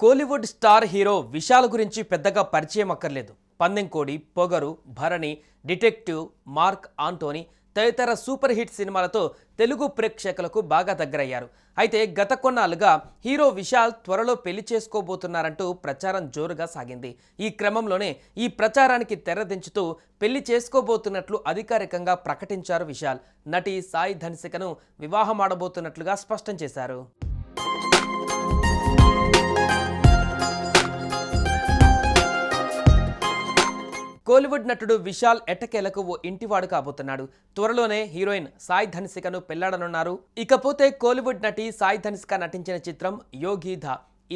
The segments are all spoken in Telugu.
Kollywood star hero Vishal గురించి పెద్దగా పరిచయం అక్కర్లేదు. Pandemkodi Pogaru Bharani detective Mark Antony తదితర సూపర్ హిట్ సినిమాలతో తెలుగు ప్రేక్షకులకు బాగా దగ్గరయ్యారు. అయితే గత కొన్నాళ్ళుగా హీరో విశాల్ త్వరలో పెళ్ళి చేసుకోబోతున్నారంటూ ప్రచారం జోరుగా సాగింది. ఈ క్రమంలోనే ఈ ప్రచారానికి తెరదించుతూ పెళ్ళి చేసుకోబోతున్నట్లు అధికారికంగా ప్రకటించారు విశాల్. నటి సాయి ధన్సికను వివాహమాడబోతున్నట్లుగా స్పష్టం చేశారు. కోలీవుడ్ నటుడు విశాల్ ఎట్టకేలకు ఓ ఇంటివాడు కాబోతున్నాడు. త్వరలోనే హీరోయిన్ సాయి ధనిసికను పెళ్ళాడనున్నారు. ఇకపోతే కోలీవుడ్ నటి సాయి ధనిసిక నటించిన చిత్రం యోగీధ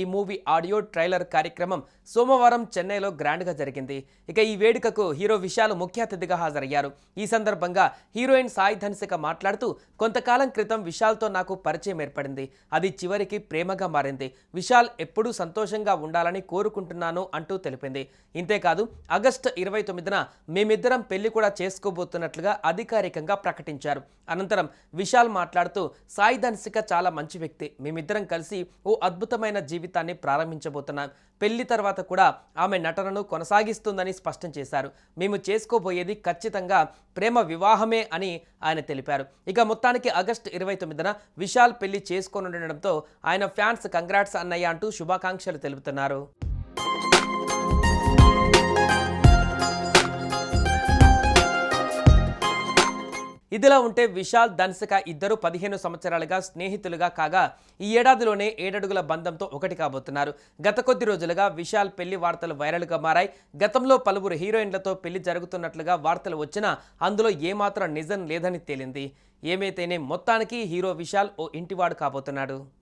ఈ మూవీ ఆడియో ట్రైలర్ కార్యక్రమం సోమవారం చెన్నైలో గ్రాండ్గా జరిగింది. ఇక ఈ వేడుకకు హీరో విశాల్ ముఖ్య అతిథిగా హాజరయ్యారు. ఈ సందర్భంగా హీరోయిన్ సాయి ధన్సిక మాట్లాడుతూ కొంతకాలం క్రితం విశాల్తో నాకు పరిచయం ఏర్పడింది. అది చివరికి ప్రేమగా మారింది. విశాల్ ఎప్పుడూ సంతోషంగా ఉండాలని కోరుకుంటున్నాను అంటూ తెలిపింది. ఇంతేకాదు ఆగస్టు ఇరవై తొమ్మిదిన మేమిద్దరం పెళ్ళి కూడా చేసుకోబోతున్నట్లుగా అధికారికంగా ప్రకటించారు. అనంతరం విశాల్ మాట్లాడుతూ సాయి ధన్సిక చాలా మంచి వ్యక్తి. మేమిద్దరం కలిసి ఓ అద్భుతమైన జీవితాన్ని ప్రారంభించబోతున్నాం పెళ్ళి తర్వాత కూడా ఆమె నటనను కొనసాగిస్తుందని స్పష్టం చేశారు. మేము చేసుకోబోయేది ఖచ్చితంగా ప్రేమ వివాహమే అని ఆయన తెలిపారు. ఇక మొత్తానికి ఆగస్టు ఇరవై తొమ్మిదిన విశాల్ పెళ్ళి చేసుకోనుండడంతో ఆయన ఫ్యాన్స్ కంగ్రాట్స్ అన్నయ్య అంటూ శుభాకాంక్షలు తెలుపుతున్నారు. ఇదిలా ఉంటే విశాల్ ధన్సిక ఇద్దరు పదిహేను సంవత్సరాలుగా స్నేహితులుగా కాగా ఈ ఏడాదిలోనే ఏడడుగుల బంధంతో ఒకటి కాబోతున్నారు. గత కొద్ది రోజులుగా విశాల్ పెళ్ళి వార్తలు వైరల్గా మారాయి. గతంలో పలువురు హీరోయిన్లతో పెళ్ళి జరుగుతున్నట్లుగా వార్తలు వచ్చినా అందులో ఏమాత్రం నిజం లేదని తేలింది. ఏమైతేనే మొత్తానికి హీరో విశాల్ ఓ ఇంటివాడు కాబోతున్నాడు.